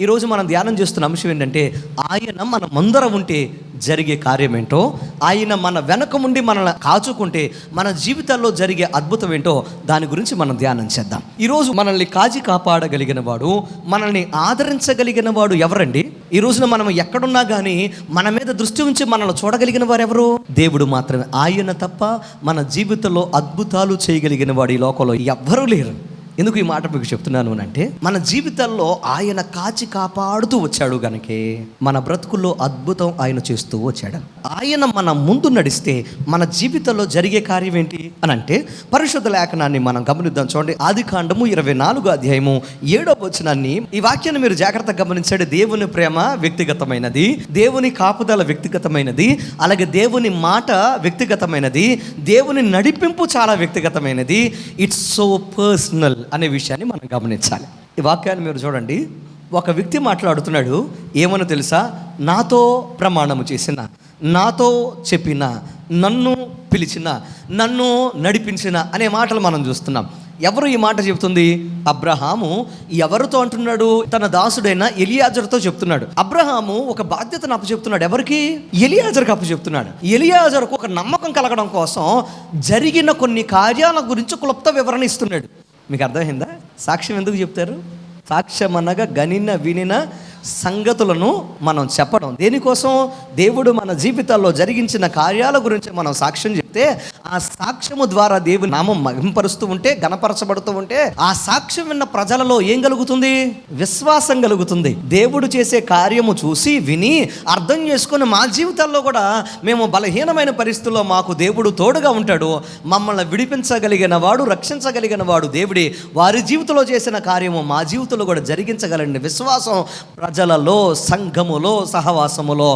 ఈరోజు మనం ధ్యానం చేస్తున్న అంశం ఏంటంటే ఆయన మన ముందర ఉంటే జరిగే కార్యం ఏంటో ఆయన మన వెనక ఉండి మనల్ని కాచుకుంటే మన జీవితాల్లో జరిగే అద్భుతం ఏంటో దాని గురించి మనం ధ్యానం చేద్దాం. ఈరోజు మనల్ని కాచి కాపాడగలిగిన వాడు మనల్ని ఆదరించగలిగిన వాడు ఎవరండి? ఈ రోజున మనం ఎక్కడున్నా కానీ మన మీద దృష్టి ఉంచి మనల్ని చూడగలిగిన వారు ఎవరు దేవుడు మాత్రమే. ఆయన తప్ప మన జీవితంలో అద్భుతాలు చేయగలిగిన వాడు ఈ లోకంలో ఎవ్వరూ లేరు. ఎందుకు ఈ మాట మీకు చెప్తున్నాను అని అంటే మన జీవితాల్లో ఆయన కాచి కాపాడుతూ వచ్చాడు గనకే మన బ్రతుకుల్లో అద్భుతం ఆయన చేస్తూ వచ్చాడు. ఆయన మన ముందు నడిస్తే మన జీవితంలో జరిగే కార్యం ఏంటి అని అంటే పరిశుద్ధ లేఖనాన్ని మనం గమనిద్దాం. చూడండి ఆది కాండము ఇరవై నాలుగు అధ్యాయము ఏడో వచనాన్ని ఈ వాక్యాన్ని మీరు జాగ్రత్తగా గమనించండి. దేవుని ప్రేమ వ్యక్తిగతమైనది దేవుని కాపుదల వ్యక్తిగతమైనది అలాగే దేవుని మాట వ్యక్తిగతమైనది దేవుని నడిపింపు చాలా వ్యక్తిగతమైనది. ఇట్స్ సో పర్సనల్ అనే విషయాన్ని మనం గమనించాలి. ఈ వాక్యాన్ని మీరు చూడండి. ఒక వ్యక్తి మాట్లాడుతున్నాడు ఏమని తెలుసా? నాతో ప్రమాణము చేసిన నాతో చెప్పిన నన్ను పిలిచిన నన్ను నడిపించిన అనే మాటలు మనం చూస్తున్నాం. ఎవరు ఈ మాట చెబుతుంది? అబ్రహాము ఎవరితో అంటున్నాడు? తన దాసుడైన ఎలియాజర్తో చెప్తున్నాడు. అబ్రహాము ఒక బాధ్యతను అప్పు చెప్తున్నాడు ఎవరికి? ఎలియాజర్కి అప్పు చెప్తున్నాడు ఎలియాజర్కు ఒక నమ్మకం కలగడం కోసం జరిగిన కొన్ని కార్యాల గురించి క్లుప్త వివరణ ఇస్తున్నాడు. మీకు అర్థమైందా? సాక్ష్యం ఎందుకు చెప్తారు? సాక్ష్యం అనగా గనిన వినిన సంగతులను మనం చెప్పడం. దేనికోసం? దేవుడు మన జీవితాల్లో జరిగించిన కార్యాల గురించి మనం సాక్ష్యం చెప్తే ఆ సాక్ష్యము ద్వారా దేవుని నామం మహింపరుస్తూ ఉంటే గణపరచబడుతూ ఉంటే ఆ సాక్ష్యం విన్న ప్రజలలో ఏం కలుగుతుంది? విశ్వాసం కలుగుతుంది. దేవుడు చేసే కార్యము చూసి విని అర్థం చేసుకొని మా జీవితాల్లో కూడా మేము బలహీనమైన పరిస్థితుల్లో మాకు దేవుడు తోడుగా ఉంటాడు. మమ్మల్ని విడిపించగలిగిన వాడు రక్షించగలిగిన వాడు దేవుడి. వారి జీవితంలో చేసిన కార్యము మా జీవితంలో కూడా జరిగించగలండి విశ్వాసం ప్రజలలో సంఘములో సహవాసములో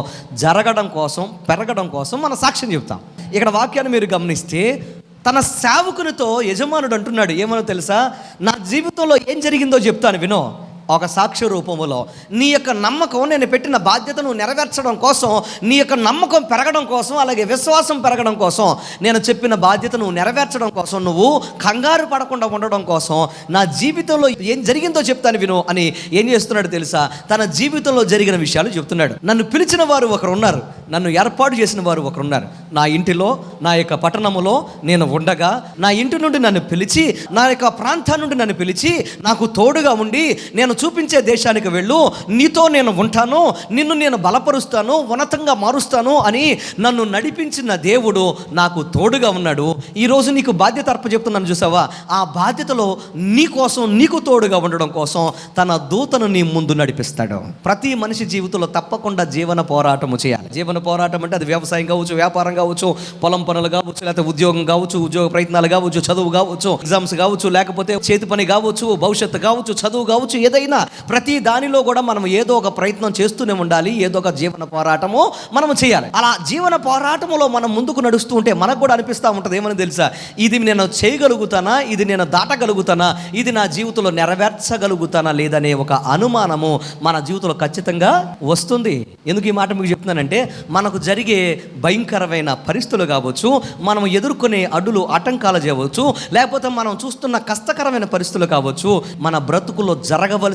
జరగడం కోసం పెరగడం కోసం మన సాక్ష్యం చెప్తాం ఇక్కడ వాక్యాన్ని మీరు గమనిస్తే తన సేవకునితో యజమానుడు అంటున్నాడు. ఏమనో తెలుసా? నా జీవితంలో ఏం జరిగిందో చెప్తాను వినో. ఒక సాక్ష్య రూపములో. నీ యొక్క నమ్మకం నేను పెట్టిన బాధ్యతను నెరవేర్చడం కోసం నీ యొక్క నమ్మకం పెరగడం కోసం అలాగే విశ్వాసం పెరగడం కోసం నేను చెప్పిన బాధ్యతను నెరవేర్చడం కోసం నువ్వు కంగారు పడకుండా ఉండడం కోసం నా జీవితంలో ఏం జరిగిందో చెప్తాను విను అని ఏం చేస్తున్నాడు తెలుసా? తన జీవితంలో జరిగిన విషయాలు చెప్తున్నాడు. నన్ను పిలిచిన వారు ఒకరు ఉన్నారు. నన్ను ఏర్పాటు చేసిన వారు ఒకరు ఉన్నారు. నా ఇంటిలో నా యొక్క పట్టణములో నేను ఉండగా నా ఇంటి నుండి నన్ను పిలిచి నా యొక్క ప్రాంతం నుండి నన్ను పిలిచి నాకు తోడుగా ఉండి నేను చూపించే దేశానికి వెళ్ళు. నీతో నేను ఉంటాను. నిన్ను నేను బలపరుస్తాను. ఉన్నతంగా మారుస్తాను అని నన్ను నడిపించిన దేవుడు నాకు తోడుగా ఉన్నాడు. ఈరోజు నీకు బాధ్యత అర్ప చెప్తున్నాను చూసావా? ఆ బాధ్యతలో నీ కోసం నీకు తోడుగా ఉండడం కోసం తన దూతను నీ ముందు నడిపిస్తాడు. ప్రతి మనిషి జీవితంలో తప్పకుండా జీవన పోరాటము చేయాలి. జీవన పోరాటం అంటే అది వ్యవసాయం కావచ్చు వ్యాపారం కావచ్చు పొలం పనులు కావచ్చు లేకపోతే ఉద్యోగం కావచ్చు ఉద్యోగ ప్రయత్నాలు కావచ్చు చదువు కావచ్చు ఎగ్జామ్స్ కావచ్చు లేకపోతే చేతి పని కావచ్చు భవిష్యత్తు కావచ్చు చదువు కావచ్చు ఏదైనా ప్రతి దానిలో కూడా మనం ఏదో ఒక ప్రయత్నం చేస్తూనే ఉండాలి ఏదో ఒక జీవన పోరాటము మనం చేయాలి. అలా జీవన పోరాటములో మనం ముందుకు నడుస్తూ ఉంటే మనకు కూడా అనిపిస్తూ ఉంటుంది ఏమని తెలుసా? ఇది నేను చేయగలుగుతానా? ఇది నేను దాటగలుగుతానా? ఇది నా జీవితంలో నెరవేర్చగలుగుతానా లేదనే ఒక అనుమానము మన జీవితంలో ఖచ్చితంగా వస్తుంది. ఎందుకు ఈ మాట మీకు చెప్తున్నానంటే మనకు జరిగే భయంకరమైన పరిస్థితులు కావచ్చు మనం ఎదుర్కొనే అడ్డులు ఆటంకాలు చేయవచ్చు లేకపోతే మనం చూస్తున్న కష్టకరమైన పరిస్థితులు కావచ్చు మన బ్రతుకులో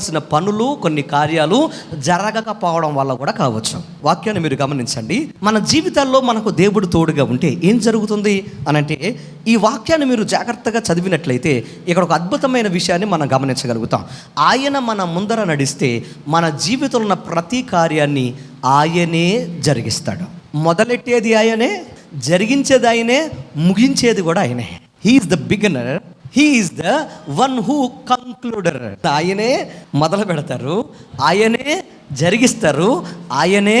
చేయవలసిన పనులు కొన్ని కార్యాలు జరగకపోవడం వల్ల కూడా కావచ్చు. వాక్యాన్ని మీరు గమనించండి. మన జీవితాల్లో మనకు దేవుడు తోడుగా ఉంటే ఏం జరుగుతుంది అని అంటే ఈ వాక్యాన్ని మీరు జాగ్రత్తగా చదివినట్లయితే ఇక్కడ ఒక అద్భుతమైన విషయాన్ని మనం గమనించగలుగుతాం. ఆయన మన ముందర నడిస్తే మన జీవితంలో ఉన్న ప్రతి కార్యాన్ని ఆయనే జరిగిస్తాడు. మొదలెట్టేది ఆయనే జరిగించేది ఆయనే ముగించేది కూడా ఆయనే. He's the beginner he's the one who concluder ఆయనే మొదలు పెడతారు ఆయనే జరిగిస్తారు ఆయనే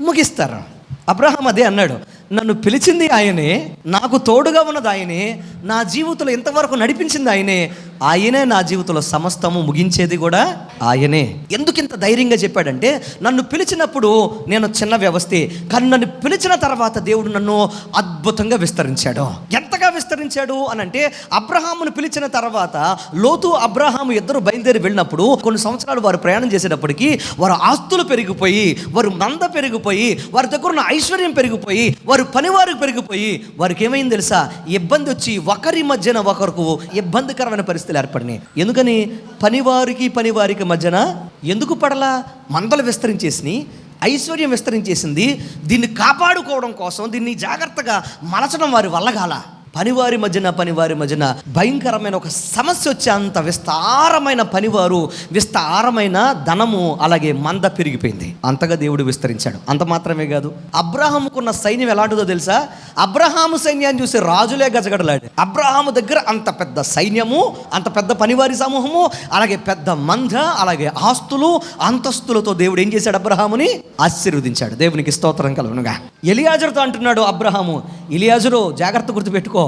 ముగిస్తారు. అబ్రహాం అదే అన్నాడు నన్ను పిలిచింది ఆయనే నాకు తోడుగా ఉన్నది ఆయనే నా జీవితంలో ఇంతవరకు నడిపించింది ఆయనే ఆయనే నా జీవితంలో సమస్తము ముగించేది కూడా ఆయనే. ఎందుకు ఇంత ధైర్యంగా చెప్పాడంటే నన్ను పిలిచినప్పుడు నేను చిన్న వ్యవస్థే కానీ నన్ను పిలిచిన తర్వాత దేవుడు నన్ను అద్భుతంగా విస్తరించాడు. ఎంత విస్తరించాడు అని అంటే అబ్రహామును పిలిచిన తర్వాత లోతు అబ్రహాము ఇద్దరు బయలుదేరి వెళ్ళినప్పుడు కొన్ని సంవత్సరాలు వారు ప్రయాణం చేసేటప్పటికి వారు ఆస్తులు పెరిగిపోయి వారు మంద పెరిగిపోయి వారి దగ్గర ఉన్న ఐశ్వర్యం పెరిగిపోయి వారు పనివారికి పెరిగిపోయి వారికి ఏమైంది తెలుసా? ఇబ్బంది వచ్చి ఒకరి మధ్యన ఒకరికి ఇబ్బందికరమైన పరిస్థితులు ఏర్పడినాయి. ఎందుకని? పనివారికి పనివారికి మధ్యన ఎందుకు పడలా? మందలు విస్తరించేసినాయి ఐశ్వర్యం విస్తరించేసింది దీన్ని కాపాడుకోవడం కోసం దీన్ని జాగ్రత్తగా మలచడం వారి వల్ల కాల? పనివారి మధ్యన పనివారి మధ్యన భయంకరమైన ఒక సమస్య వచ్చే అంత విస్తారమైన పనివారు విస్తారమైన ధనము అలాగే మంద పెరిగిపోయింది. అంతగా దేవుడు విస్తరించాడు. అంత మాత్రమే కాదు. అబ్రహాముకున్న సైన్యం ఎలాంటిదో తెలుసా? అబ్రహాము సైన్యాన్ని చూసి రాజులే గజగడలాడు అబ్రహాము దగ్గర అంత పెద్ద సైన్యము అంత పెద్ద పనివారి సమూహము అలాగే పెద్ద మంద అలాగే ఆస్తులు అంతస్తులతో దేవుడు ఏం చేశాడు అబ్రహాముని? ఆశీర్వదించాడు. దేవునికి స్తోత్రం కలవనుగా ఎలియాజరుతో అంటున్నాడు అబ్రహాము ఎలియాజరు జాగ్రత్త గుర్తుపెట్టుకో.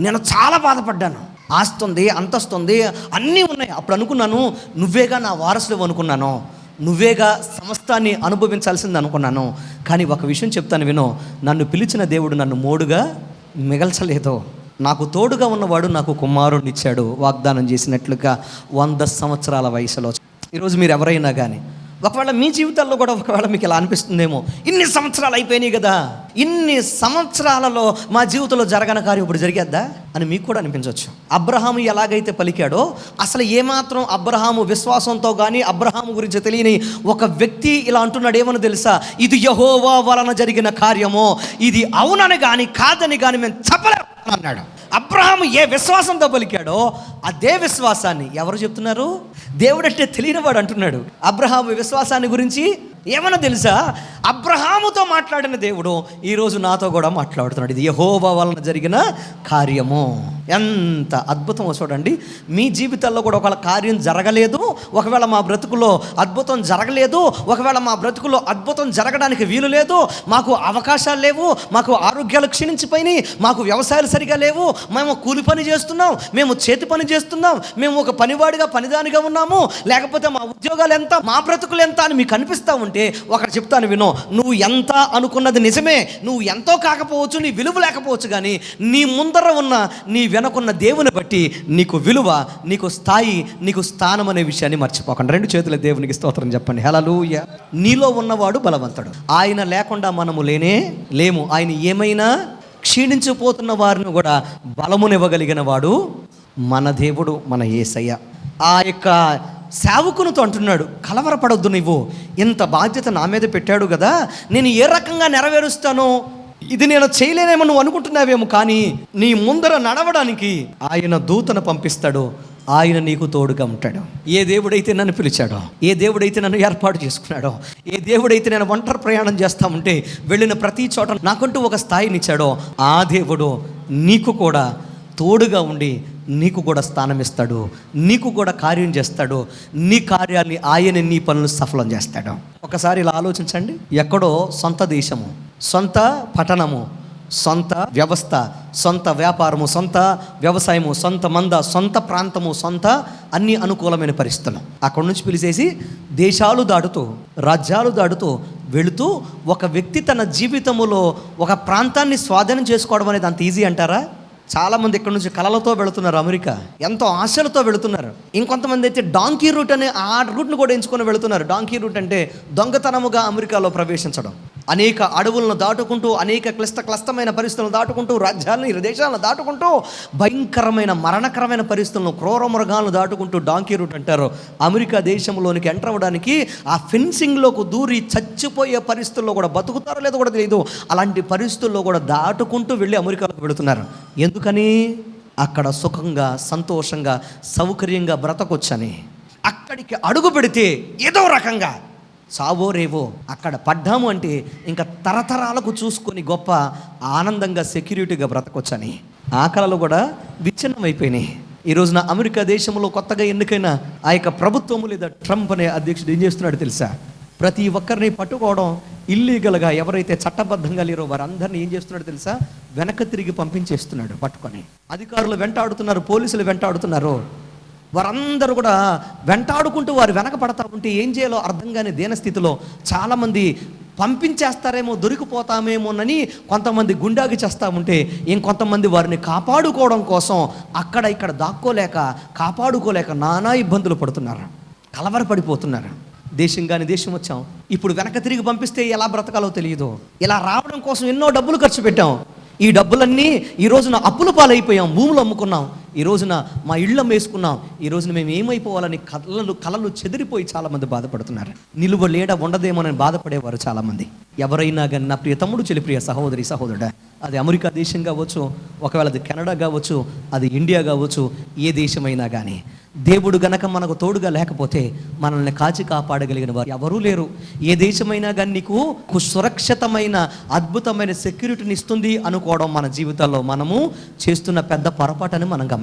నేను చాలా బాధపడ్డాను. ఆస్తుంది అంతస్తుంది అన్నీ ఉన్నాయి. అప్పుడు అనుకున్నాను నువ్వేగా నా వారసులు అనుకున్నాను. నువ్వేగా సమస్తాన్ని అనుభవించాల్సింది అనుకున్నాను. కానీ ఒక విషయం చెప్తాను విను. నన్ను పిలిచిన దేవుడు నన్ను మోడుగా మిగల్చలేదు. నాకు తోడుగా ఉన్నవాడు నాకు కుమారుడిని ఇచ్చాడు. వాగ్దానం చేసినట్లుగా వంద సంవత్సరాల వయసులో. ఈరోజు మీరు ఎవరైనా కానీ ఒకవేళ మీ జీవితాల్లో కూడా ఒకవేళ మీకు ఇలా అనిపిస్తుందేమో ఇన్ని సంవత్సరాలు అయిపోయినాయి కదా ఇన్ని సంవత్సరాలలో మా జీవితంలో జరగని కార్యం ఇప్పుడు జరిగేద్దా అని మీకు కూడా అనిపించవచ్చు. అబ్రహాము ఎలాగైతే పలికాడో అసలు ఏమాత్రం అబ్రహాము విశ్వాసంతో కానీ అబ్రహాము గురించి తెలియని ఒక వ్యక్తి ఇలా అంటున్నాడు ఏమని తెలుసా? ఇది యహోవా వలన జరిగిన కార్యమో ఇది అవునని కానీ కాదని కానీ మేము చెప్పలేము అన్నాడు. అబ్రహాము ఏ విశ్వాసంతో పలికాడో అదే విశ్వాసాన్ని ఎవరు చెప్తున్నారు? దేవుడంటే తెలియనివాడు అంటున్నాడు. అబ్రహాము విశ్వాసాన్ని గురించి ఏమన్నా తెలుసా? అబ్రహాముతో మాట్లాడిన దేవుడు ఈరోజు నాతో కూడా మాట్లాడుతున్నాడు. ఇది యహోవా వలన జరిగిన కార్యము. ఎంత అద్భుతమో చూడండి. మీ జీవితాల్లో కూడా ఒకవేళ కార్యం జరగలేదు ఒకవేళ మా బ్రతుకులో అద్భుతం జరగలేదు ఒకవేళ మా బ్రతుకులో అద్భుతం జరగడానికి వీలు లేదు మాకు అవకాశాలు లేవు మాకు ఆరోగ్యాలు క్షీణించిపోయినాయి మాకు వ్యవసాయాలు సరిగా లేవు మేము కూలి పని చేస్తున్నాం మేము చేతి పని చేస్తున్నాం మేము ఒక పనివాడిగా పనిదానిగా ఉన్నాము లేకపోతే మా ఉద్యోగాలు ఎంత మా బ్రతుకులు ఎంత అని మీకు అనిపిస్తూ ఉంటే ఒకటి చెప్తాను వినో. నువ్వు ఎంత అనుకున్నది నిజమే నువ్వు ఎంతో కాకపోవచ్చు నీ విలువ లేకపోవచ్చు కానీ నీ ముందర ఉన్న నీ వెనకున్న దేవుని బట్టి నీకు విలువ నీకు స్థాయి నీకు స్థానం అనే విషయాన్ని మర్చిపోకండి. రెండు చేతుల దేవునికి స్తోత్రం చెప్పండి. హలలుయ నీలో ఉన్నవాడు బలవంతుడు. ఆయన లేకుండా మనము లేనే లేము. ఆయన ఏమైనా క్షీణించిపోతున్న వారిని కూడా బలమునివ్వగలిగిన వాడు మన దేవుడు మన ఏసయ్య. ఆ యొక్క సేవకునితో అంటున్నాడు కలవరపడొద్దు నువ్వు ఇంత బాధ్యత నా మీద పెట్టాడు కదా నేను ఏ రకంగా నెరవేరుస్తాను? ఇది నేను చేయలేనేమో నువ్వు అనుకుంటున్నావేమో కానీ నీ ముందర నడవడానికి ఆయన దూతను పంపిస్తాడు. ఆయన నీకు తోడుగా ఉంటాడు. ఏ దేవుడైతే నన్ను పిలిచాడో ఏ దేవుడైతే నన్ను ఏర్పాటు చేసుకున్నాడో ఏ దేవుడైతే నేను ఒంటరి ప్రయాణం చేస్తా ఉంటే వెళ్ళిన ప్రతి చోట నాకంటూ ఒక స్థాయినిచ్చాడో ఆ దేవుడు నీకు కూడా తోడుగా ఉండి నీకు కూడా స్థానం ఇస్తాడు నీకు కూడా కార్యం చేస్తాడు నీ కార్యాన్ని ఆయన నీ పనులు సఫలం చేస్తాడు. ఒకసారి ఇలా ఆలోచించండి. ఎక్కడో సొంత దేశము సొంత పట్టణము సొంత వ్యవస్థ సొంత వ్యాపారము సొంత వ్యవసాయము సొంత మంద సొంత ప్రాంతము సొంత అన్ని అనుకూలమైన పరిస్థితులు. అక్కడి నుంచి పిలిచేసి దేశాలు దాటుతూ రాజ్యాలు దాటుతూ వెళుతూ ఒక వ్యక్తి తన జీవితములో ఒక ప్రాంతాన్ని స్వాధీనం చేసుకోవడం అనేది అంత ఈజీ అంటారా? చాలామంది ఇక్కడ నుంచి కళలతో వెళుతున్నారు అమెరికా. ఎంతో ఆశలతో వెళుతున్నారు. ఇంకొంతమంది అయితే డాంకీ రూట్ అనే ఆ రూట్ను కూడా ఎంచుకొని వెళుతున్నారు. డాంకీ రూట్ అంటే దొంగతనముగా అమెరికాలో ప్రవేశించడం. అనేక అడవులను దాటుకుంటూ అనేక క్లిష్ట క్లిష్టమైన పరిస్థితులను దాటుకుంటూ రాజ్యాలను ఇరు దేశాలను దాటుకుంటూ భయంకరమైన మరణకరమైన పరిస్థితులను క్రూర మృగాలను దాటుకుంటూ డాంకీ రూట్ అంటారు. అమెరికా దేశంలోనికి ఎంటర్ అవ్వడానికి ఆ ఫెన్సింగ్లోకి దూరి చచ్చిపోయే పరిస్థితుల్లో కూడా బతుకుతారో లేదో కూడా తెలియదు అలాంటి పరిస్థితుల్లో కూడా దాటుకుంటూ వెళ్ళి అమెరికాలోకి వెళుతున్నారు. ఎందుకని? అక్కడ సుఖంగా సంతోషంగా సౌకర్యంగా బ్రతకొచ్చని. అక్కడికి అడుగు పెడితే ఏదో రకంగా సావో రేవో అక్కడ పడ్డాము అంటే ఇంకా తరతరాలకు చూసుకొని గొప్ప ఆనందంగా సెక్యూరిటీగా బ్రతకొచ్చని. ఆ కూడా కూడా విచ్ఛిన్నమైపోయినాయి. ఈ రోజున అమెరికా దేశంలో కొత్తగా ఎన్నికైన ఆ యొక్క ప్రభుత్వము లేదా ట్రంప్ అనే అధ్యక్షుడు ఏం చేస్తున్నాడు తెలుసా? ప్రతి ఒక్కరిని పట్టుకోవడం ఇల్లీగల్గా ఎవరైతే చట్టబద్ధంగా లేరో వారందరినీ ఏం చేస్తున్నాడు తెలుసా? వెనక తిరిగి పంపించేస్తున్నాడు పట్టుకొని. అధికారులు వెంటాడుతున్నారు పోలీసులు వెంటాడుతున్నారు. వారందరూ కూడా వెంటాడుకుంటూ వారు వెనక పడతా ఉంటే ఏం చేయాలో అర్థం కాని దీనస్థితిలో చాలామంది పంపించేస్తారేమో దొరికిపోతామేమోనని కొంతమంది గుండాకి చేస్తూ ఉంటే ఇంకొంతమంది వారిని కాపాడుకోవడం కోసం అక్కడ ఇక్కడ దాక్కోలేక కాపాడుకోలేక నానా ఇబ్బందులు పడుతున్నారు కలవరపడిపోతున్నారు దేశం కానీ దేశం వచ్చాం. ఇప్పుడు వెనక తిరిగి పంపిస్తే ఎలా బ్రతకాలో తెలియదు. ఇలా రావడం కోసం ఎన్నో డబ్బులు ఖర్చు పెట్టాం. ఈ డబ్బులన్నీ ఈ రోజున అప్పుల పాలైపోయాం భూములు అమ్ముకున్నాం. ఈ రోజున మా ఇళ్ళం వేసుకున్నాం. ఈ రోజున మేము ఏమైపోవాలని కళలు కళలు చెదిరిపోయి చాలామంది బాధపడుతున్నారు. నిలువ లేడ ఉండదేమోనని బాధపడేవారు చాలామంది. ఎవరైనా కానీ నా ప్రియ తమ్ముడు చెల్లి ప్రియ సహోదరి సహోదరుడా అది అమెరికా దేశం కావచ్చు ఒకవేళ అది కెనడా కావచ్చు అది ఇండియా కావచ్చు ఏ దేశమైనా కానీ దేవుడు గనక మనకు తోడుగా లేకపోతే మనల్ని కాచి కాపాడగలిగిన వారు ఎవరూ లేరు. ఏ దేశమైనా కానీ నీకు సురక్షితమైన అద్భుతమైన సెక్యూరిటీని ఇస్తుంది అనుకోవడం మన జీవితాల్లో మనము చేస్తున్న పెద్ద పొరపాటని మనం గమనించాలి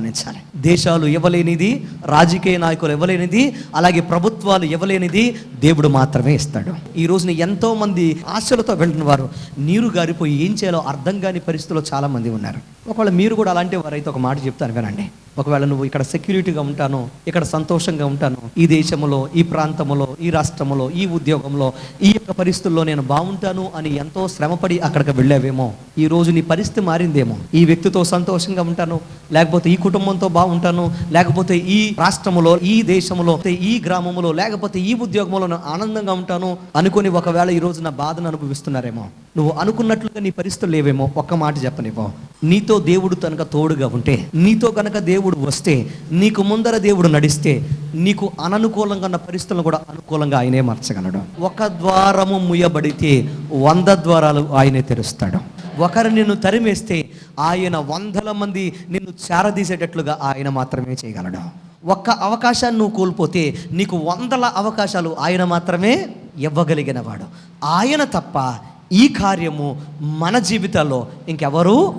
దేశాలు ఇవ్వలేనిది రాజకీయ నాయకులు ఇవ్వలేనిది అలాగే ప్రభుత్వాలు ఇవ్వలేనిది దేవుడు మాత్రమే ఇస్తాడు. ఈ రోజున ఎంతో మంది ఆశలతో వెళ్ళిన వారు నీరు గారిపోయి ఏం చేయాలో అర్థం కాని పరిస్థితుల్లో చాలా మంది ఉన్నారు. ఒకవేళ మీరు కూడా అలాంటి వారైతే ఒక మాట చెప్తాను వినండి. ఒకవేళ నువ్వు ఇక్కడ సెక్యూరిటీగా ఉంటాను ఇక్కడ సంతోషంగా ఉంటాను ఈ దేశంలో ఈ ప్రాంతంలో ఈ రాష్ట్రంలో ఈ ఉద్యోగంలో ఈ యొక్క పరిస్థితుల్లో నేను బాగుంటాను అని ఎంతో శ్రమపడి అక్కడికి వెళ్ళావేమో ఈ రోజు నీ పరిస్థితి మారిందేమో. ఈ వ్యక్తితో సంతోషంగా ఉంటాను లేకపోతే ఈ కుటుంబంతో బాగుంటాను లేకపోతే ఈ రాష్ట్రములో ఈ దేశంలో ఈ గ్రామంలో లేకపోతే ఈ ఉద్యోగంలో ఆనందంగా ఉంటాను అనుకుని ఒకవేళ ఈ రోజు నా బాధను అనుభవిస్తున్నారేమో. నువ్వు అనుకున్నట్లుగా నీ పరిస్థితులు లేవేమో ఒక్క మాట చెప్పనివ్వ. నీతో దేవుడు కనుక తోడుగా ఉంటే నీతో కనుక దేవుడు వస్తే నీకు ముందర దేవుడు నడిస్తే నీకు అననుకూలంగా ఉన్న పరిస్థితులను కూడా అనుకూలంగా ఆయనే మార్చగలడు. ఒక ద్వారము ముయ్యబడితే వంద ద్వారాలు ఆయనే తెరుస్తాడు. ఒకరు నిన్ను తరిమేస్తే ఆయన వందల మంది నిన్ను చేరదీసేటట్లుగా ఆయన మాత్రమే చేయగలడు. ఒక్క అవకాశాన్ని నువ్వు కోల్పోతే నీకు వందల అవకాశాలు ఆయన మాత్రమే ఇవ్వగలిగిన వాడు. ఆయన తప్ప ఈ కార్యము మన జీవితాల్లో ఇంకెవరూ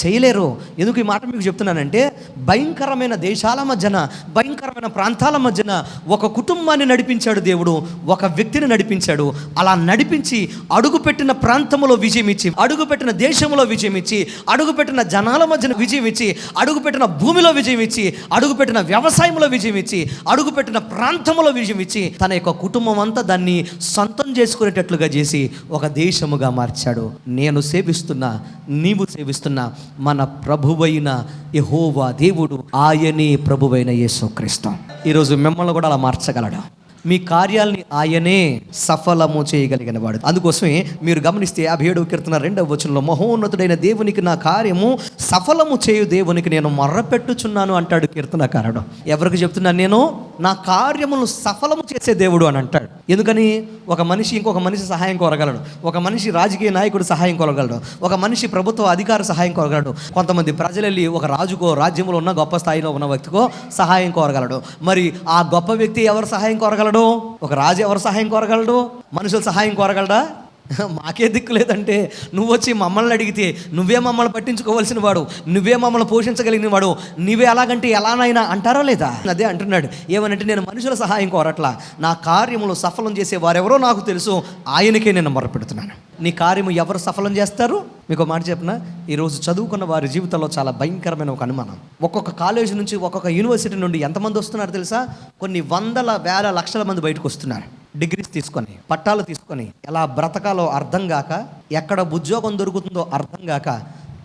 చేయలేరు. ఎందుకు ఈ మాట మీకు చెప్తున్నానంటే భయంకరమైన దేశాల మధ్యన భయంకరమైన ప్రాంతాల మధ్యన ఒక కుటుంబాన్ని నడిపించాడు దేవుడు ఒక వ్యక్తిని నడిపించాడు. అలా నడిపించి అడుగుపెట్టిన ప్రాంతంలో విజయం ఇచ్చి అడుగుపెట్టిన దేశంలో విజయం ఇచ్చి అడుగుపెట్టిన జనాల మధ్యన విజయం ఇచ్చి అడుగుపెట్టిన భూమిలో విజయం ఇచ్చి అడుగుపెట్టిన వ్యవసాయంలో విజయం ఇచ్చి అడుగుపెట్టిన ప్రాంతంలో విజయం ఇచ్చి తన యొక్క కుటుంబం అంతా దాన్ని సొంతం చేసుకునేటట్లుగా చేసి ఒక దేశముగా మార్చాడు. నేను సేవిస్తున్నా నీవు సేవిస్తున్నా. మన ప్రభువైన యహోవా దేవుడు ఆయనే ప్రభువైన యేసుక్రీస్తు. ఈరోజు మిమ్మల్ని కూడా అలా మార్చగలడా? మీ కార్యాలని ఆయనే సఫలము చేయగలిగిన వాడు. అందుకోసమే మీరు గమనిస్తే యాభై ఏడవ కీర్తన రెండవ వచనంలో మహోన్నతుడైన దేవునికి నా కార్యము సఫలము చేయు దేవునికి నేను మర్రపెట్టుచున్నాను అంటాడు కీర్తనకారుడు. ఎవరికి చెప్తున్నాను నేను? నా కార్యమును సఫలము చేసే దేవుడు అని అంటాడు. ఎందుకని? ఒక మనిషి ఇంకొక మనిషి సహాయం కోరగలడు. ఒక మనిషి రాజకీయ నాయకుడు సహాయం కోరగలడు. ఒక మనిషి ప్రభుత్వ అధికార సహాయం కోరగలడు. కొంతమంది ప్రజలు వెళ్ళి ఒక రాజుకో రాజ్యంలో ఉన్న గొప్ప స్థాయిలో ఉన్న వ్యక్తికో సహాయం కోరగలడు. మరి ఆ గొప్ప వ్యక్తి ఎవరు సహాయం కోరగలడు? ఒక రాజు ఎవరు సహాయం కోరగలడు? మనుషుల సహాయం కోరగలడా? మాకే దిక్కు లేదంటే నువ్వు వచ్చి మమ్మల్ని అడిగితే నువ్వే మమ్మల్ని పట్టించుకోవాల్సిన వాడు నువ్వే మమ్మల్ని పోషించగలిగిన వాడు నువ్వే ఎలాగంటే ఎలానైనా అంటారా లేదా? అదే అంటున్నాడు. ఏమనంటే నేను మనుషుల సహాయం కోరట్లా. నా కార్యములు సఫలం చేసే వారెవరో నాకు తెలుసు. ఆయనకే నేను మొరపెడుతున్నాను. నీ కార్యము ఎవరు సఫలం చేస్తారు? మీకు మాట చెప్పిన? ఈరోజు చదువుకున్న వారి జీవితంలో చాలా భయంకరమైన ఒక అనుమానం. ఒక్కొక్క కాలేజీ నుంచి ఒక్కొక్క యూనివర్సిటీ నుండి ఎంతమంది వస్తున్నారు తెలుసా? కొన్ని వందల వేల లక్షల మంది బయటకు వస్తున్నారు. డిగ్రీస్ తీసుకొని పట్టాలు తీసుకొని ఎలా బ్రతకాలో అర్థం కాక ఎక్కడ ఉద్యోగం దొరుకుతుందో అర్థం కాక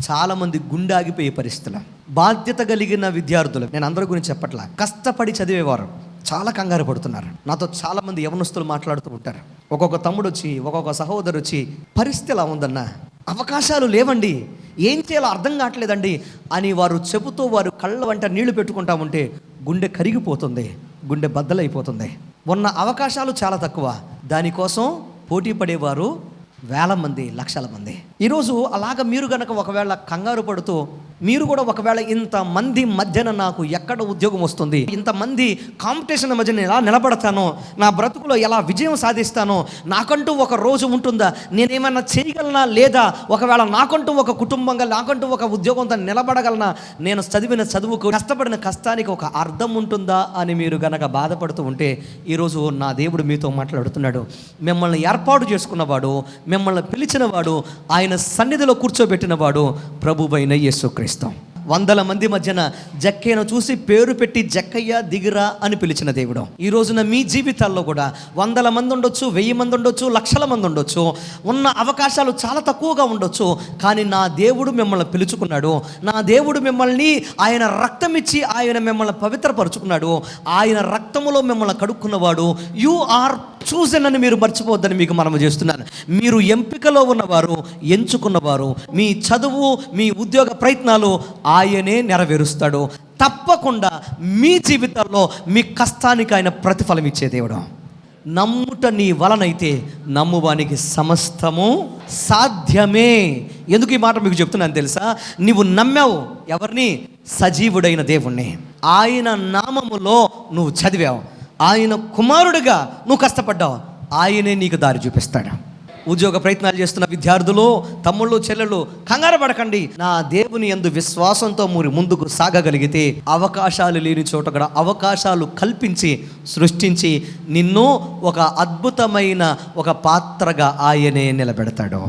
చాలామంది గుండె ఆగిపోయే పరిస్థితులు. బాధ్యత కలిగిన విద్యార్థులు నేను అందరి గురించి చెప్పట్లా కష్టపడి చదివేవారు చాలా కంగారు పడుతున్నారు. నాతో చాలామంది యవనస్తులు మాట్లాడుతూ ఉంటారు. ఒక్కొక్క తమ్ముడు వచ్చి ఒక్కొక్క సహోదరు వచ్చి పరిస్థితి ఎలా ఉందన్న? అవకాశాలు లేవండి. ఏం చేయాలో అర్థం కావట్లేదండి అని వారు చెబుతూ వారు కళ్ళ వంట నీళ్ళు పెట్టుకుంటా ఉంటే గుండె కరిగిపోతుంది. గుండె బద్దలైపోతుంది. ఉన్న అవకాశాలు చాలా తక్కువ. దానికోసం పోటీ పడేవారు వేల మంది లక్షల మంది. ఈరోజు అలాగ మీరు గనక ఒకవేళ కంగారు పడుతూ మీరు కూడా ఒకవేళ ఇంతమంది మధ్యన నాకు ఎక్కడ ఉద్యోగం వస్తుంది? ఇంతమంది కాంపిటీషన్ మధ్య నేను ఎలా నిలబడతానో? నా బ్రతుకులో ఎలా విజయం సాధిస్తానో? నాకంటూ ఒక రోజు ఉంటుందా? నేనేమన్నా చేయగలనా లేదా? ఒకవేళ నాకంటూ ఒక కుటుంబంగా నాకంటూ ఒక ఉద్యోగంతో నిలబడగలనా? నేను చదివిన చదువుకు కష్టపడిన కష్టానికి ఒక అర్థం ఉంటుందా అని మీరు గనక బాధపడుతూ ఉంటే ఈరోజు నా దేవుడు మీతో మాట్లాడుతున్నాడు. మిమ్మల్ని ఏర్పాటు చేసుకున్నవాడు మిమ్మల్ని పిలిచినవాడు ఆయన సన్నిధిలో కూర్చోబెట్టినవాడు ప్రభువైన యేసుక్రీస్తు. cristão. వందల మంది మధ్యన జక్కయ్యను చూసి పేరు పెట్టి జక్కయ్య దిగిరా అని పిలిచిన దేవుడు. ఈ రోజున మీ జీవితాల్లో కూడా వందల మంది ఉండొచ్చు వెయ్యి మంది ఉండొచ్చు లక్షల మంది ఉండొచ్చు ఉన్న అవకాశాలు చాలా తక్కువగా ఉండొచ్చు కానీ నా దేవుడు మిమ్మల్ని పిలుచుకున్నాడు. నా దేవుడు మిమ్మల్ని ఆయన రక్తం ఇచ్చి ఆయన మిమ్మల్ని పవిత్రపరుచుకున్నాడు. ఆయన రక్తములో మిమ్మల్ని కడుక్కున్నవాడు. యు ఆర్ చూసన్ అని మీరు మర్చిపోవద్దని మీకు మనం చేస్తున్నాను. మీరు ఎంపికలో ఉన్నవారు ఎంచుకున్నవారు మీ చదువు మీ ఉద్యోగ ప్రయత్నాలు ఆయనే నెరవేరుస్తాడు. తప్పకుండా మీ జీవితాల్లో మీ కష్టానికి ఆయన ప్రతిఫలం ఇచ్చే దేవుడు. నమ్ముట నీ వలనైతే నమ్మువానికి సమస్తము సాధ్యమే. ఎందుకు ఈ మాట మీకు చెప్తున్నాను తెలుసా? నీవు నమ్మావు ఎవరిని? సజీవుడైన దేవుణ్ణి. ఆయన నామములో నువ్వు చదివావు. ఆయన కుమారుడిగా నువ్వు కష్టపడ్డావు. ఆయనే నీకు దారి చూపిస్తాడు. ఉద్యోగ ప్రయత్నాలు చేస్తున్న విద్యార్థులు తమ్ముళ్ళు చెల్లెళ్ళు కంగారు పడకండి. నా దేవుని ఎందు విశ్వాసంతో మీరు ముందుకు సాగగలిగితే అవకాశాలు లేని చోట కూడా అవకాశాలు కల్పించి సృష్టించి నిన్ను ఒక అద్భుతమైన ఒక పాత్రగా ఆయనే నిలబెడతాడు.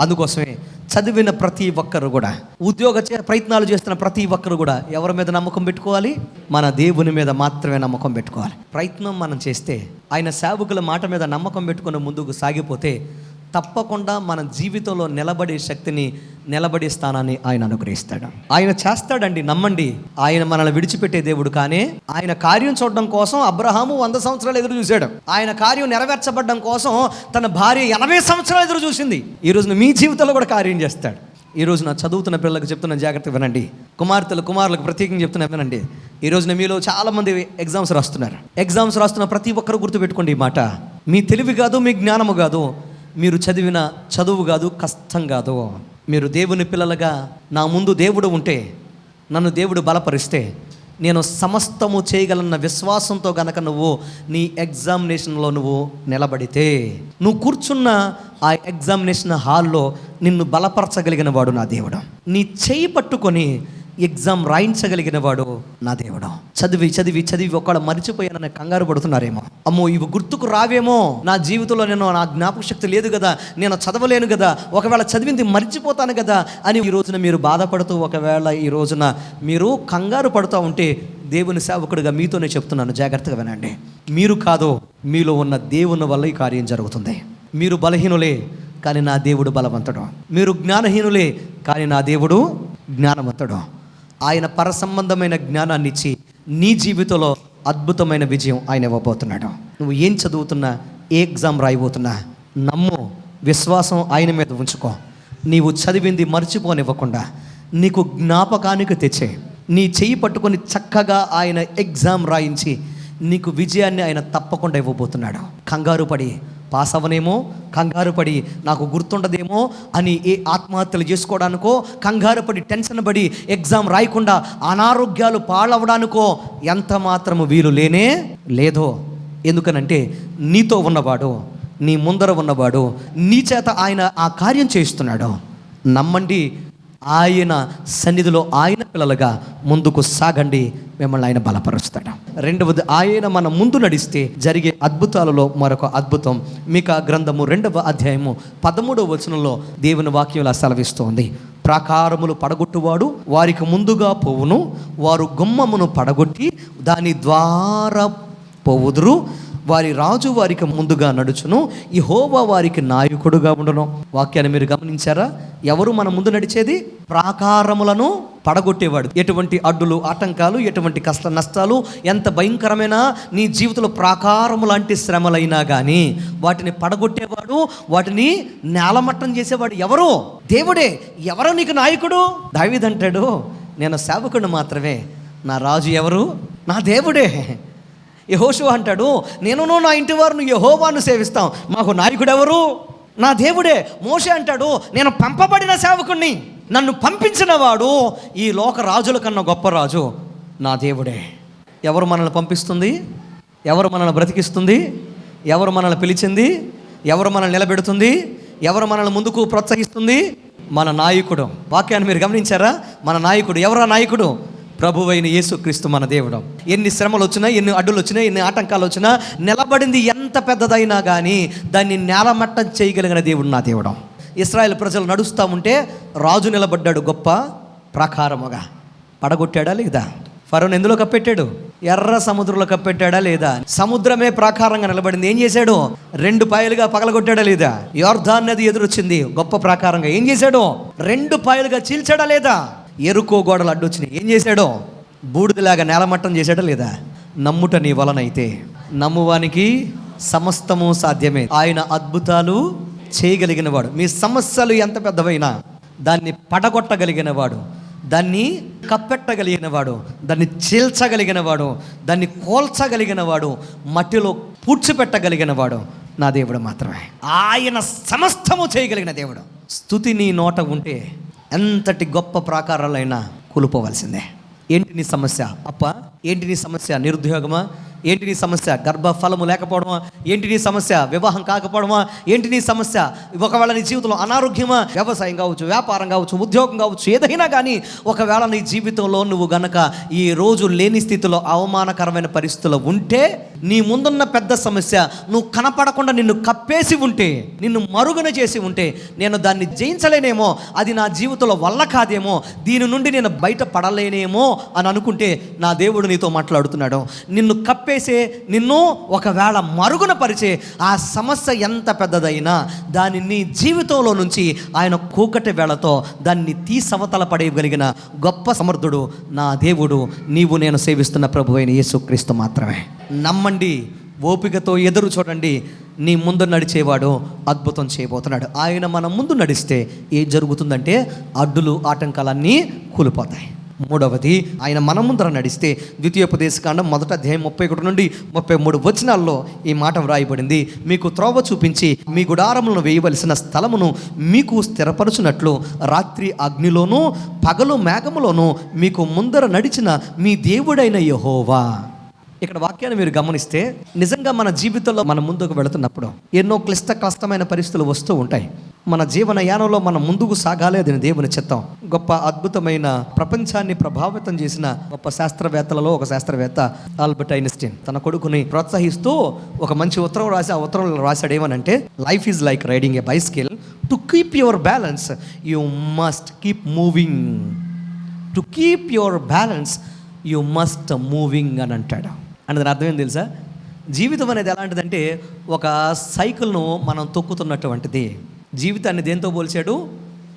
అందుకోసమే చదివిన ప్రతి ఒక్కరు కూడా ఉద్యోగ చే- ప్రయత్నాలు చేస్తున్న ప్రతి ఒక్కరు కూడా ఎవరి మీద నమ్మకం పెట్టుకోవాలి? మన దేవుని మీద మాత్రమే నమ్మకం పెట్టుకోవాలి. ప్రయత్నం మనం చేస్తే ఆయన సేవకుల మాట మీద నమ్మకం పెట్టుకుని ముందుకు సాగిపోతే తప్పకుండా మన జీవితంలో నిలబడే శక్తిని నిలబడే స్థానాన్ని ఆయన అనుగ్రహిస్తాడు. ఆయన చేస్తాడండి నమ్మండి. ఆయన మనల్ని విడిచిపెట్టే దేవుడు కానీ ఆయన కార్యం చూడడం కోసం అబ్రహాము వంద సంవత్సరాలు ఎదురు చూశాడు. ఆయన కార్యం నెరవేర్చబడడం కోసం తన భార్య ఎనభై సంవత్సరాలు ఎదురు చూసింది. ఈ రోజున మీ జీవితంలో కూడా కార్యం చేస్తాడు. ఈ రోజున చదువుతున్న పిల్లలకు చెప్తున్న జాగ్రత్త వినండి. కుమార్తెలు కుమారులకు ప్రత్యేకంగా చెప్తున్నా వినండి. ఈ రోజున మీలో చాలా మంది ఎగ్జామ్స్ రాస్తున్నారు. ఎగ్జామ్స్ రాస్తున్న ప్రతి ఒక్కరు గుర్తుపెట్టుకోండి ఈ మాట. మీ తెలివి కాదు మీ జ్ఞానము కాదు. మీరు చదివిన చదువు కాదు కష్టం కాదు. మీరు దేవుని పిల్లలుగా నా ముందు దేవుడు ఉంటే నన్ను దేవుడు బలపరిస్తే నేను సమస్తము చేయగలన్న విశ్వాసంతో గనక నువ్వు నీ ఎగ్జామినేషన్లో నువ్వు నిలబడితే నువ్వు కూర్చున్న ఆ ఎగ్జామినేషన్ హాల్లో నిన్ను బలపరచగలిగిన వాడు నా దేవుడు. నీ చేయి పట్టుకొని ఎగ్జామ్ రాయించగలిగిన వాడు నా దేవుడు. చదివి చదివి చదివి ఒకళ్ళు మర్చిపోయానని కంగారు పడుతున్నారేమో. అమ్మో ఇవి గుర్తుకు రావేమో. నా జీవితంలో నేను నా జ్ఞాపక శక్తి లేదు కదా. నేను చదవలేను కదా. ఒకవేళ చదివింది మర్చిపోతాను కదా అని ఈ రోజున మీరు బాధపడుతూ ఒకవేళ ఈ రోజున మీరు కంగారు పడుతూ ఉంటే దేవుని సేవకుడిగా మీతోనే చెప్తున్నాను. జాగ్రత్తగా వినండి. మీరు కాదు మీలో ఉన్న దేవుని వల్ల ఈ కార్యం జరుగుతుంది. మీరు బలహీనులే కానీ నా దేవుడు బలవంతుడు. మీరు జ్ఞానహీనులే కానీ నా దేవుడు జ్ఞానవంతుడు. ఆయన పరసంబంధమైన జ్ఞానాన్ని ఇచ్చి నీ జీవితంలో అద్భుతమైన విజయం ఆయన ఇవ్వబోతున్నాడు. నువ్వు ఏం చదువుతున్నా ఏ ఎగ్జామ్ రాయబోతున్నా నమ్ము విశ్వాసం ఆయన మీద ఉంచుకో. నీవు చదివింది మర్చిపోనివ్వకుండా నీకు జ్ఞాపకానికి తెచ్చే నీ చెయ్యి పట్టుకొని చక్కగా ఆయన ఎగ్జామ్ రాయించి నీకు విజయాన్ని ఆయన తప్పకుండా ఇవ్వబోతున్నాడు. కంగారు పడి పాస్ అవ్వనేమో? కంగారు పడి నాకు గుర్తుండదేమో? అని ఏ ఆత్మహత్యలు చేసుకోవడానికో కంగారు పడి టెన్షన్ పడి ఎగ్జామ్ రాయకుండా అనారోగ్యాలు పాలవడానికో ఎంత మాత్రము వీలు లేనే లేదో. ఎందుకనంటే నీతో ఉన్నవాడు నీ ముందర ఉన్నవాడు నీ చేత ఆయన ఆ కార్యం చేస్తున్నాడు నమ్మండి ఆయన సన్నిధిలో ఆయన పిల్లలుగా ముందుకు సాగండి. మిమ్మల్ని ఆయన బలపరుస్తాడు. రెండవది ఆయన మన ముందు నడిస్తే జరిగే అద్భుతాలలో మరొక అద్భుతం. మీక గ్రంథము రెండవ అధ్యాయము పదమూడవ వచనంలో దేవుని వాక్యంలా సెలవిస్తోంది. ప్రాకారములు పడగొట్టువాడు వారికి ముందుగా పోవును వారు గుమ్మమును పడగొట్టి దాని ద్వారా పోవుదురు. వారి రాజు వారికి ముందుగా నడుచును. ఈ హోవా వారికి నాయకుడుగా ఉండను. వాక్యాన్ని మీరు గమనించారా? ఎవరు మన ముందు నడిచేది? ప్రాకారములను పడగొట్టేవాడు. ఎటువంటి అడ్డులు ఆటంకాలు ఎటువంటి కష్ట నష్టాలు ఎంత భయంకరమైన నీ జీవితంలో ప్రాకారము లాంటి శ్రమలైనా కానీ వాటిని పడగొట్టేవాడు వాటిని నేలమట్టం చేసేవాడు ఎవరు? దేవుడే. ఎవరు నీకు నాయకుడు? దావిదంటాడు నేను సేవకుడు మాత్రమే. నా రాజు ఎవరు? నా దేవుడే. యహోషు అంటాడు నేనును నా ఇంటి వారిని యహోవాను సేవిస్తాం. మాకు నాయకుడు ఎవరు నా దేవుడే. మోషే అంటాడు నేను పంపబడిన సేవకుణ్ణి. నన్ను పంపించిన వాడు ఈ లోక రాజుల కన్నా గొప్ప రాజు. నా దేవుడే. ఎవరు మనల్ని పంపిస్తుంది? ఎవరు మనల్ని బ్రతికిస్తుంది? ఎవరు మనల్ని పిలిచింది? ఎవరు మనల్ని నిలబెడుతుంది? ఎవరు మనల్ని ముందుకు ప్రోత్సహిస్తుంది? మన నాయకుడు. వాక్యాన్ని మీరు గమనించారా? మన నాయకుడు. ఎవరా నాయకుడు? ప్రభువైన యేసుక్రీస్తు మన దేవుడు. ఎన్ని శ్రమలు వచ్చినా ఎన్ని అడ్డులు వచ్చినా ఎన్ని ఆటంకాలు వచ్చినా నిలబడింది ఎంత పెద్దదైనా కానీ దాన్ని నేలమట్టం చేయగలిగిన దేవుడు నా దేవుడు. ఇస్రాయల్ ప్రజలు నడుస్తూ ఉంటే రాజు నిలబడ్డాడు గొప్ప ప్రకారముగా. పడగొట్టాడా లేదా? ఫరోన్ ఎందులో కప్పెట్టాడు? ఎర్ర సముద్రంలో కప్పెట్టాడా లేదా? సముద్రమే ప్రాకారంగా నిలబడింది. ఏం చేశాడు? రెండు పాయలుగా పగలగొట్టాడా లేదా? యోర్ధాన్ నది ఎదురొచ్చింది. గొప్ప ప్రాకారంగా. ఏం చేశాడు? రెండు పాయలుగా చీల్చాడా లేదా? ఎరుకో గోడలు అడ్డొచ్చినాయి. ఏం చేశాడో? బూడిదలాగా నేలమట్టం చేశాడో లేదా? నమ్ముట నీ వలనైతే. నమ్మువానికి సమస్తము సాధ్యమే. ఆయన అద్భుతాలు చేయగలిగిన వాడు మీ సమస్యలు ఎంత పెద్దవైనా దాన్ని పడగొట్టగలిగిన వాడు దాన్ని కప్పెట్టగలిగిన వాడు దాన్ని చీల్చగలిగిన వాడు దాన్ని కోల్చగలిగిన వాడు మట్టిలో పూడ్చిపెట్టగలిగిన వాడు నా దేవుడు మాత్రమే. ఆయన సమస్తము చేయగలిగిన దేవుడు. స్థుతి నీ నోట ఉంటే ఎంతటి గొప్ప ప్రాకారాలైనా కూలిపోవాల్సిందే. ఏంటి నీ సమస్య? అప్ప ఏంటి నీ సమస్య? నిరుద్యోగమా? ఏంటి నీ సమస్య? గర్భఫలము లేకపోవడమా? ఏంటి నీ సమస్య? వివాహం కాకపోవడమా? ఏంటి నీ సమస్య? ఒకవేళ నీ జీవితంలో అనారోగ్యమా? వ్యవసాయం కావచ్చు వ్యాపారం కావచ్చు ఉద్యోగం కావచ్చు ఏదైనా కానీ ఒకవేళ నీ జీవితంలో నువ్వు గనక ఈ రోజు లేని స్థితిలో అవమానకరమైన పరిస్థితుల్లో ఉంటే నీ ముందున్న పెద్ద సమస్య నువ్వు కనపడకుండా నిన్ను కప్పేసి ఉంటే నిన్ను మరుగున చేసి ఉంటే నేను దాన్ని జయించలేనేమో అది నా జీవితంలో వల్ల కాదేమో దీని నుండి నేను బయట పడలేనేమో అని అనుకుంటే నా దేవుడు నీతో మాట్లాడుతున్నాడు. నిన్ను కప్పే కప్పేసే నిన్ను ఒకవేళ మరుగున పరిచే ఆ సమస్య ఎంత పెద్దదైనా దాని నీ జీవితంలో నుంచి ఆయన కూకటి వేళతో దాన్ని తీసవతల పడేయగలిగిన గొప్ప సమర్థుడు నా దేవుడు. నీవు నేను సేవిస్తున్న ప్రభు అయిన యేసుక్రీస్తు మాత్రమే. నమ్మండి ఓపికతో ఎదురు చూడండి. నీ ముందు నడిచేవాడు అద్భుతం చేయబోతున్నాడు. ఆయన మన ముందు నడిస్తే ఏం జరుగుతుందంటే అడ్డులు ఆటంకాలన్నీ కూలిపోతాయి. మూడవది ఆయన మన ముందర నడిస్తే ద్వితీయోపదేశకాండం మొదట అధ్యాయం ముప్పై ఒకటి నుండి ముప్పై మూడు వచనాల్లో ఈ మాట వ్రాయబడింది. మీకు త్రోవ చూపించి మీ గుడారములను వేయవలసిన స్థలమును మీకు స్థిరపరచునట్లు రాత్రి అగ్నిలోనూ పగలు మేఘములోనూ మీకు ముందర నడిచిన మీ దేవుడైన యహోవా. ఇక్కడ వాక్యాన్ని మీరు గమనిస్తే నిజంగా మన జీవితంలో మనం ముందుకు వెళుతున్నప్పుడు ఎన్నో క్లిష్ట కష్టమైన పరిస్థితులు వస్తూ ఉంటాయి. మన జీవన యానంలో మనం ముందుకు సాగాలి అది దేవుని చిత్తం. గొప్ప అద్భుతమైన ప్రపంచాన్ని ప్రభావితం చేసిన గొప్ప శాస్త్రవేత్తలలో ఒక శాస్త్రవేత్త ఆల్బర్ట్ ఐన్స్టీన్. తన కొడుకుని ప్రోత్సహిస్తూ ఒక మంచి ఉత్తరం రాసి ఆ ఉత్తరంలో రాశాడు ఏమనంటే life is like riding a bicycle to keep your balance you must keep moving to keep your balance you must moving అని అంటాడు. అని దాని అర్థం ఏం తెలుసా? జీవితం అనేది ఎలాంటిదంటే ఒక సైకిల్ను మనం తొక్కుతున్నటువంటిది. జీవితాన్ని దేంతో పోల్చాడు?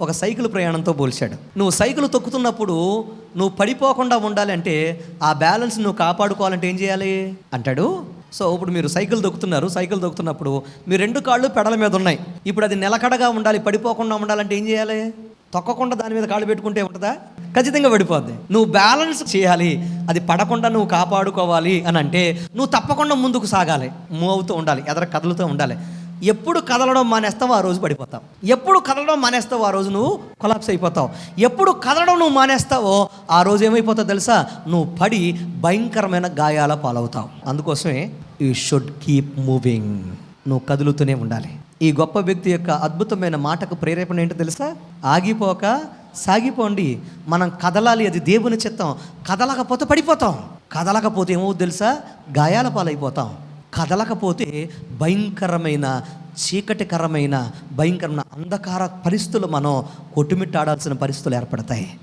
ఒక సైకిల్ ప్రయాణంతో పోల్చాడు. నువ్వు సైకిల్ తొక్కుతున్నప్పుడు నువ్వు పడిపోకుండా ఉండాలి అంటే ఆ బ్యాలెన్స్ నువ్వు కాపాడుకోవాలంటే ఏం చేయాలి? అంటాడు. సో ఇప్పుడు మీరు సైకిల్ దొక్కుతున్నారు సైకిల్ దొక్కుతున్నప్పుడు మీ రెండు కాళ్ళు పెడల మీద ఉన్నాయి. ఇప్పుడు అది నిలకడగా ఉండాలి పడిపోకుండా ఉండాలంటే ఏం చేయాలి? తొక్కకుండా దాని మీద కాళ్ళు పెట్టుకుంటే ఉంటుందా? ఖచ్చితంగా పడిపోద్ది. నువ్వు బ్యాలెన్స్ చేయాలి. అది పడకుండా నువ్వు కాపాడుకోవాలి అని అంటే నువ్వు తప్పకుండా ముందుకు సాగాలి. మూవ్ అవుతూ ఉండాలి. ఎదర కదులుతూ ఉండాలి. ఎప్పుడు కదలడం మానేస్తావు ఆ రోజు పడిపోతావు. ఎప్పుడు కదలడం మానేస్తావు ఆ రోజు నువ్వు కొలాప్స్ అయిపోతావు. ఎప్పుడు కదలడం నువ్వు మానేస్తావో ఆ రోజు ఏమైపోతావు తెలుసా? నువ్వు పడి భయంకరమైన గాయాల పాలవుతావు. అందుకోసమే యూ షుడ్ కీప్ మూవింగ్. నువ్వు కదులుతూనే ఉండాలి. ఈ గొప్ప వ్యక్తి యొక్క అద్భుతమైన మాటకు ప్రేరేపణ ఏంటో తెలుసా? ఆగిపోక సాగిపోండి. మనం కదలాలి అది దేవుని చిత్తం. కదలకపోతే పడిపోతాం. కదలకపోతే ఏమవుతుంది తెలుసా? గాయాల పాలైపోతాం. కదలకపోతే భయంకరమైన చీకటికరమైన భయంకరమైన అంధకార పరిస్థితులు మనం కొట్టుమిట్టాడాల్సిన పరిస్థితులు ఏర్పడతాయి.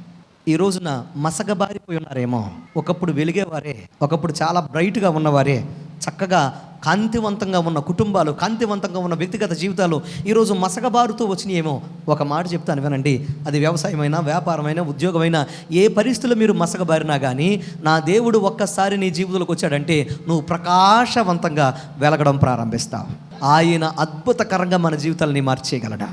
ఈ రోజున మసగబారిపోయి ఉన్నారేమో. ఒకప్పుడు వెలిగేవారే ఒకప్పుడు చాలా బ్రైట్గా ఉన్నవారే చక్కగా కాంతివంతంగా ఉన్న కుటుంబాలు కాంతివంతంగా ఉన్న వ్యక్తిగత జీవితాలు ఈరోజు మసగబారుతూ వచ్చినాయేమో. ఒక మాట చెప్తాను వినండి. అది వ్యవసాయమైనా వ్యాపారమైనా ఉద్యోగమైనా ఏ పరిస్థితుల్లో మీరు మసగబారినా కానీ నా దేవుడు ఒక్కసారి నీ జీవితంలోకి వచ్చాడంటే నువ్వు ప్రకాశవంతంగా వెలగడం ప్రారంభిస్తావు ఆయన అద్భుతకరంగా మన జీవితాలని మార్చేయగలడా.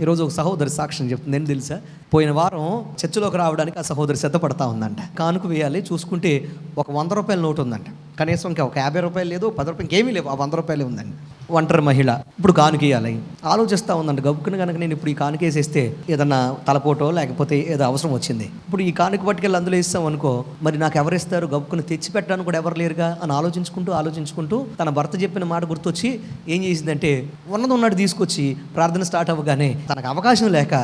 ఈరోజు ఒక సహోదరి సాక్ష్యం చెప్తుంది. ఏం తెలుసా? పోయిన వారం చర్చిలోకి రావడానికి ఆ సహోదరి సిద్ధపడతా ఉందంట. కానుక వేయాలి చూసుకుంటే ఒక వంద రూపాయల నోటు ఉందంట. కనీసం ఇంకా ఒక యాభై రూపాయలు లేదు పది రూపాయలు ఇంకేమీ లేవు. ఆ వంద రూపాయలే ఉందండి. ఒంటరి మహిళ ఇప్పుడు కానుకేయాలి. ఆలోచిస్తూ ఉందండి గబుక్కున కనుక నేను ఇప్పుడు ఈ కానుక వేసేస్తే ఏదన్నా తలపోటో లేకపోతే ఏదో అవసరం వచ్చింది. ఇప్పుడు ఈ కానుక పట్టుకెళ్ళి అందులో ఇస్తాం అనుకో మరి నాకు ఎవరు ఇస్తారు గబుక్కుని తెచ్చి పెట్టడానికి కూడా ఎవరు లేరుగా? అని ఆలోచించుకుంటూ ఆలోచించుకుంటూ తన భర్త చెప్పిన మాట గుర్తొచ్చి ఏం చేసిందంటే ఉన్నది ఉన్నట్టు తీసుకొచ్చి ప్రార్థన స్టార్ట్ అవ్వగానే తనకు అవకాశం లేక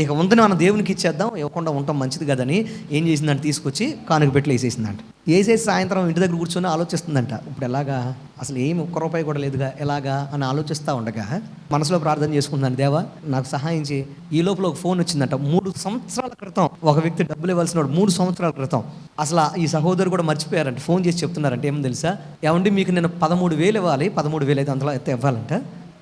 ఇక ఉందని మన దేవునికి ఇచ్చేద్దాం ఇవ్వకుండా ఉంటాం మంచిది కదని ఏం చేసిందంటే తీసుకొచ్చి కానుక పెట్టి వేసేసిందంట. వేసేసి సాయంత్రం ఇంటి దగ్గర కూర్చొని ఆలోచిస్తుందంట. ఇప్పుడు ఎలాగా? అసలు ఏమి ఒక్క రూపాయి కూడా లేదుగా ఎలాగా అని ఆలోచిస్తూ ఉండగా మనసులో ప్రార్థన చేసుకుందాను దేవా నాకు సహాయం చేయి. ఈ లోపల ఒక ఫోన్ వచ్చిందంట. మూడు సంవత్సరాల క్రితం ఒక వ్యక్తి డబ్బులు ఇవ్వాల్సిన వాడు మూడు సంవత్సరాల క్రితం. అసలు ఈ సహోదరు కూడా మర్చిపోయారంట. ఫోన్ చేసి చెప్తున్నారంటే ఏమో తెలుసా? ఏమండి మీకు నేను పదమూడు వేలు ఇవ్వాలి పదమూడు వేలు అయితే అంతలో అయితే ఇవ్వాలంట.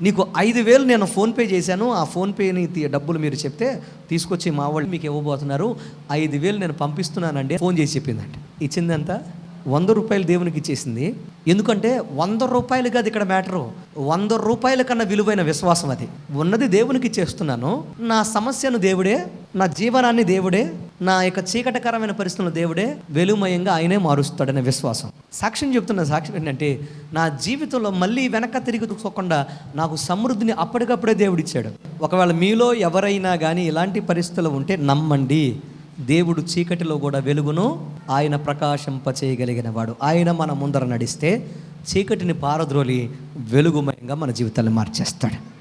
నీకు ఐదు వేలు నేను ఫోన్పే చేశాను ఆ ఫోన్పేని తీ- డబ్బులు మీరు చెప్తే తీసుకొచ్చి మా వాళ్ళు మీకు ఇవ్వబోతున్నారు. ఐదు వేలు నేను పంపిస్తున్నానండి ఫోన్ చేసి చెప్పిందంట. ఇచ్చిందంత వంద రూపాయలు దేవునికి ఇచ్చేసింది. ఎందుకంటే వంద రూపాయలు కాదు ఇక్కడ మ్యాటరు. వంద రూపాయల కన్నా విలువైన విశ్వాసం అది. ఉన్నది దేవునికి ఇచ్చేస్తున్నాను. నా సమస్యను దేవుడే నా జీవనాన్ని దేవుడే నా యొక్క చీకటకరమైన పరిస్థితుల్లో దేవుడే వెలుమయంగా ఆయనే మారుస్తాడనే విశ్వాసం. సాక్ష్యం చెప్తున్న సాక్ష్యం ఏంటంటే నా జీవితంలో మళ్ళీ వెనక తిరిగి చూసుకోకుండా నాకు సమృద్ధిని అప్పటికప్పుడే దేవుడిచ్చాడు. ఒకవేళ మీలో ఎవరైనా కానీ ఇలాంటి పరిస్థితులు ఉంటే నమ్మండి. దేవుడు చీకటిలో కూడా వెలుగును ఆయన ప్రకాశింపచేయగలిగిన వాడు ఆయన మన ముందర నడిస్తే చీకటిని పారద్రోలి వెలుగుమయంగా మన జీవితాన్ని మార్చేస్తాడు.